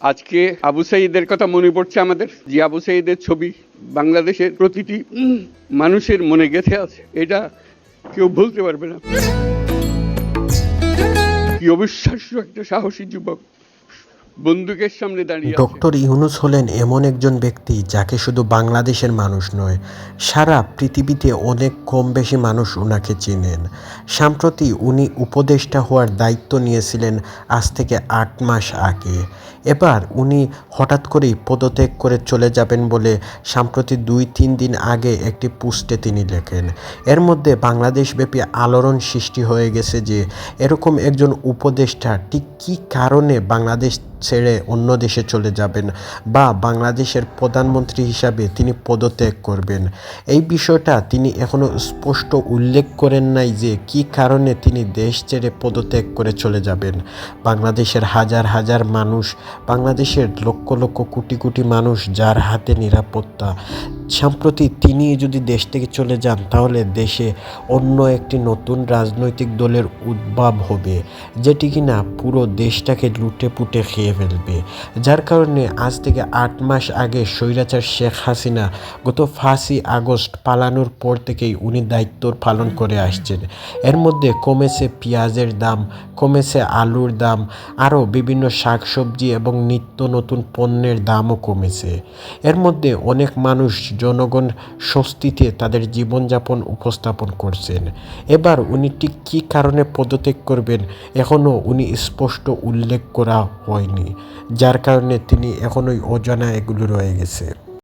আজকে আবু সাইদের কথা মনে পড়ছে আমাদের? যে আবু সাইদের ছবি বাংলাদেশের প্রতিটি মানুষের মনে গেঁথে আছে। এটা কেউ ভুলতে পারবে না। কি অবিশ্বাস্য একটা সাহসী যুবক। বন্দুকের সামনে দাঁড়িয়ে ডক্টর ইউনুস হলেন এমন একজন ব্যক্তি যাকে শুধু বাংলাদেশের মানুষ নয়, সারা পৃথিবীতে অনেক কম বেশি মানুষ ওনাকে চেনেন। সাম্প্রতি উনি উপদেষ্টা হওয়ার দায়িত্ব নিয়েছিলেন আজ থেকে আট মাস আগে। এবার উনি হঠাৎ করেই পদত্যাগ করে চলে যাবেন বলে সাম্প্রতি দুই তিন দিন আগে একটি পোস্টে তিনি লেখেন। এর মধ্যে বাংলাদেশব্যাপী আলোড়ন সৃষ্টি হয়ে গেছে যে, এরকম একজন উপদেষ্টা ঠিক কী কারণে বাংলাদেশ ছেড়ে অন্য দেশে চলে যাবেন বা বাংলাদেশের প্রধানমন্ত্রী হিসাবে তিনি পদত্যাগ করবেন। এই বিষয়টা তিনি এখনও স্পষ্ট উল্লেখ করেন নাই যে কি কারণে তিনি দেশ ছেড়ে পদত্যাগ করে চলে যাবেন। বাংলাদেশের হাজার হাজার মানুষ, বাংলাদেশের লক্ষ লক্ষ কোটি কোটি মানুষ যার হাতে নিরাপত্তা সম্প্রতি তিনি যদি দেশ থেকে চলে যান, তাহলে দেশে অন্য একটি নতুন রাজনৈতিক দলের উদ্ভব হবে, যেটি কিনা পুরো দেশটাকে লুটে পুটে খেয়ে ফেলবে। যার কারণে আজ থেকে আট মাস আগে স্বৈরাচার শেখ হাসিনা গত ফাঁসি আগস্ট পালানোর পর থেকেই উনি দায়িত্ব পালন করে আসছেন। এর মধ্যে কমেছে পেঁয়াজের দাম, কমেছে আলুর দাম, আরও বিভিন্ন শাকসবজি এবং নিত্য নতুন পণ্যের দামও কমেছে। এর মধ্যে অনেক মানুষ জনগণ স্বস্তিতে তাদের জীবনযাপন উপস্থাপন করছেন। এবার উনি ঠিক কী কারণে পদত্যাগ করবেন এখনও উনি স্পষ্ট উল্লেখ করা হয়নি, যার কারণে তিনি এখনোই অজানা এগুলো রয়ে গেছে।